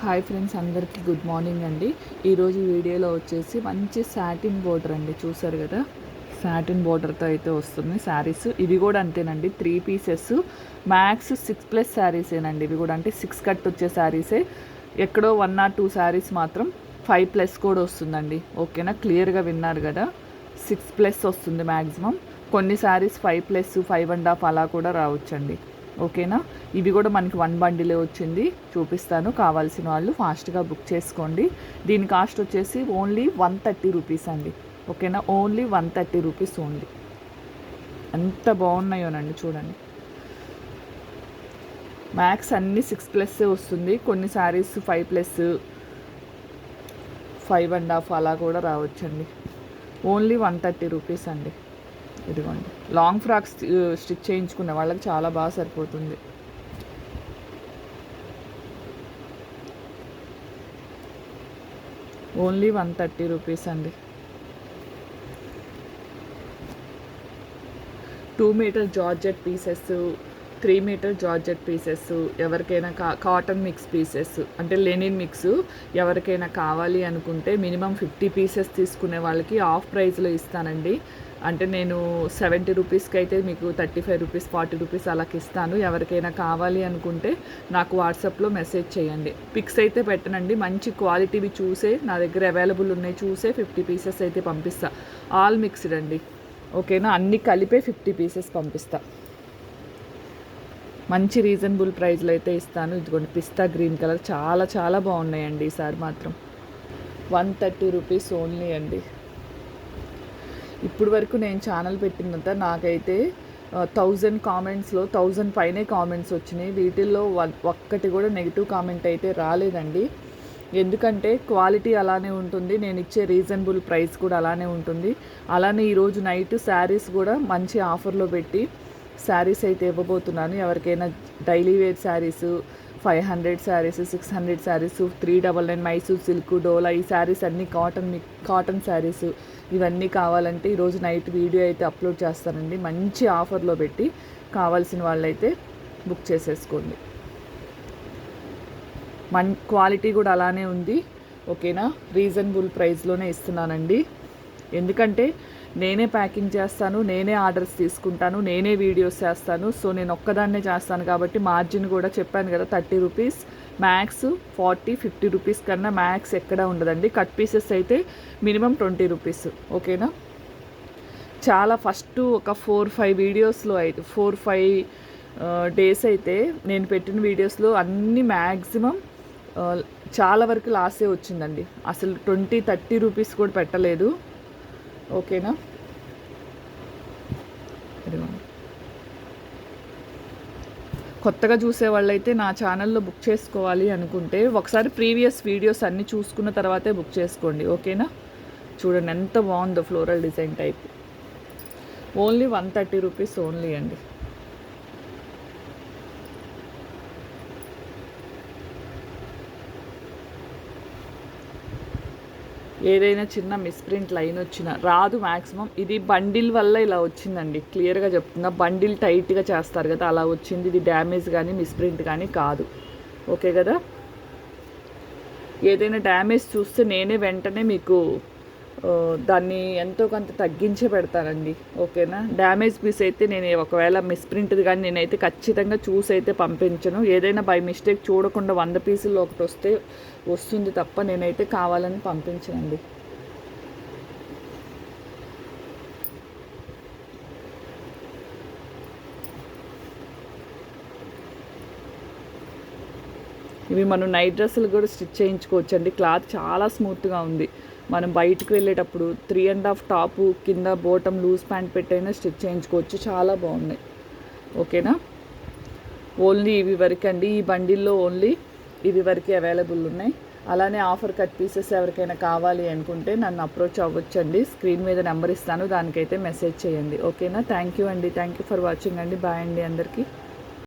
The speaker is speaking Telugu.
హాయ్ ఫ్రెండ్స్ అందరికీ గుడ్ మార్నింగ్ అండి. ఈరోజు వీడియోలో వచ్చేసి మంచి సాటిన్ బోర్డర్ అండి. చూసారు కదా? సాటిన్ బోర్డర్తో అయితే వస్తుంది శారీస్ ఇవి కూడా అంతేనండి three pieces max six plus శారీసేనండి ఇవి కూడా అంటే సిక్స్ కట్ వచ్చే శారీసే ఎక్కడో వన్ ఆర్ టూ శారీస్ మాత్రం ఫైవ్ ప్లస్ కూడా వస్తుందండి. ఓకేనా? క్లియర్గా విన్నారు కదా? సిక్స్ ప్లస్ వస్తుంది మ్యాక్సిమం కొన్ని sarees five plus five and half అలా కూడా రావచ్చండి. ఓకేనా? ఇవి కూడా మనకి వన్ బండిలే వచ్చింది. చూపిస్తాను. కావాల్సిన వాళ్ళు ఫాస్ట్గా బుక్ చేసుకోండి. దీని కాస్ట్ వచ్చేసి ఓన్లీ వన్ థర్టీ రూపీస్ అండి. ఓకేనా? Only one thirty rupees only. ఎంత బాగున్నాయోనండి చూడండి. మ్యాక్స్ అన్నీ సిక్స్ ప్లస్ వస్తుంది. కొన్ని sarees five plus five and half అలా కూడా రావచ్చండి. ఓన్లీ వన్ థర్టీ రూపీస్ అండి. ఇదిగోండి. లాంగ్ ఫ్రాక్స్ స్టిచ్ చేయించుకునే వాళ్ళకి చాలా బాగా సరిపోతుంది. ఓన్లీ వన్ థర్టీ రూపీస్ అండి. Two metre georgette pieces three metre georgette pieces ఎవరికైనా కా కాటన్ మిక్స్ పీసెస్ అంటే లెనిన్ మిక్స్ ఎవరికైనా కావాలి అనుకుంటే మినిమం ఫిఫ్టీ పీసెస్ తీసుకునే వాళ్ళకి ఆఫ్ ప్రైస్లో ఇస్తానండి. అంటే నేను సెవెంటీ రూపీస్కి అయితే మీకు thirty five rupees forty rupees అలాకి ఇస్తాను. ఎవరికైనా కావాలి అనుకుంటే నాకు వాట్సాప్లో మెసేజ్ చేయండి. పిక్స్ అయితే పెట్టనండి. మంచి క్వాలిటీవి చూసే నా దగ్గర అవైలబుల్ ఉన్నాయి చూసే ఫిఫ్టీ పీసెస్ అయితే పంపిస్తా. ఆల్ మిక్స్డ్ అండి. ఓకేనా? అన్నీ కలిపే ఫిఫ్టీ పీసెస్ పంపిస్తాను మంచి రీజనబుల్ ప్రైస్లో అయితే ఇస్తాను. ఇదిగోండి పిస్తా గ్రీన్ కలర్ చాలా చాలా బాగున్నాయండి ఈసారి మాత్రం. వన్ థర్టీ రూపీస్ ఓన్లీ అండి. ఇప్పుడు వరకు నేను ఛానల్ పెట్టినంత నాకైతే థౌజండ్ కామెంట్స్లో థౌజండ్ పైనే కామెంట్స్ వచ్చినాయి. వీటిల్లో ఒక్కటి కూడా నెగిటివ్ కామెంట్ అయితే రాలేదండి. ఎందుకంటే క్వాలిటీ అలానే ఉంటుంది. నేను ఇచ్చే రీజనబుల్ ప్రైస్ కూడా అలానే ఉంటుంది. అలానే ఈరోజు నైట్ శారీస్ కూడా మంచి ఆఫర్లో పెట్టి శారీస్ అయితే ఇవ్వబోతున్నాను. ఎవరికైనా daily wear sarees five hundred sarees six hundred sarees three double nine Mysore silk డోలా ఈ శారీస్ అన్నీ కాటన్ కాటన్ శారీస్ ఇవన్నీ కావాలంటే ఈరోజు నైట్ వీడియో అయితే అప్లోడ్ చేస్తానండి. మంచి ఆఫర్లో పెట్టి కావాల్సిన వాళ్ళైతే బుక్ చేసేసుకోండి. మన్ క్వాలిటీ కూడా అలానే ఉంది. ఓకేనా? రీజనబుల్ ప్రైస్లోనే ఇస్తున్నానండి. ఎందుకంటే నేనే ప్యాకింగ్ చేస్తాను నేనే ఆర్డర్స్ తీసుకుంటాను నేనే వీడియోస్ చేస్తాను. సో నేను ఒక్కదాన్నే చేస్తాను కాబట్టి మార్జిన్ కూడా చెప్పాను కదా thirty rupees. Max forty fifty rupees కన్నా మ్యాక్స్ ఎక్కడ ఉండదండి. కట్ పీసెస్ అయితే మినిమం ట్వంటీ రూపీస్. ఓకేనా? చాలా ఫస్ట్ ఒక ఫోర్ ఫైవ్ వీడియోస్లో అయితే ఫోర్ ఫైవ్ డేస్ అయితే నేను పెట్టిన వీడియోస్లో అన్ని మ్యాక్సిమం చాలా వరకు లాసే వచ్చిందండి. అసలు ట్వంటీ థర్టీ రూపీస్ కూడా పెట్టలేదు. ఓకేనా? కొత్తగా చూసే వాళ్ళైతే నా ఛానల్లో బుక్ చేసుకోవాలి అనుకుంటే ఒకసారి ప్రీవియస్ వీడియోస్ అన్నీ చూసుకున్న తర్వాతే బుక్ చేసుకోండి ఓకేనా? చూడండి ఎంత బాగుందో floral design type. Only one thirty rupees only అండి. ఏదైనా చిన్న మిస్ప్రింట్ లైన్ వచ్చినా రాదు మ్యాక్సిమం ఇది బండిల్ వల్ల ఇలా వచ్చిందండి. క్లియర్గా చెప్తున్నా. బండిల్ టైట్గా చేస్తారు కదా అలా వచ్చింది. ఇది డ్యామేజ్ కానీ మిస్ప్రింట్ కానీ కాదు. ఓకే కదా? ఏదైనా డ్యామేజ్ చూస్తే నేనే వెంటనే మీకు దాన్ని ఎంతో కొంత తగ్గించే పెడతానండి ఓకేనా? డ్యామేజ్ పీస్ అయితే నేను ఒకవేళ మిస్ప్రింట్ది కానీ నేనైతే ఖచ్చితంగా చూసి అయితే పంపించను. ఏదైనా బై మిస్టేక్ చూడకుండా వంద పీసులు ఒకటి వస్తే వస్తుంది తప్ప నేనైతే కావాలని పంపించనండి. ఇవి మనం నైట్ డ్రెస్సులు కూడా స్టిచ్ చేయించుకోవచ్చండి. క్లాత్ చాలా స్మూత్గా ఉంది. మనం బయటకు వెళ్ళేటప్పుడు త్రీ అండ్ హాఫ్ టాపు కింద బోటం లూజ్ ప్యాంట్ పెట్టైనా స్టిచ్ చేయించుకోవచ్చు. చాలా బాగున్నాయి ఓకేనా? ఓన్లీ ఇవి వరకు అండి. ఈ బండిల్లో ఓన్లీ ఇవి వరకు అవైలబుల్ ఉన్నాయి. అలానే ఆఫర్ కట్ పీసెస్ ఎవరికైనా కావాలి అనుకుంటే నన్ను అప్రోచ్ అవ్వచ్చండి. స్క్రీన్ మీద నెంబర్ ఇస్తాను. దానికైతే మెసేజ్ చేయండి. ఓకేనా? థ్యాంక్ యూ అండి. థ్యాంక్ యూ ఫర్ వాచింగ్ అండి. బాయ్ అండి అందరికీ.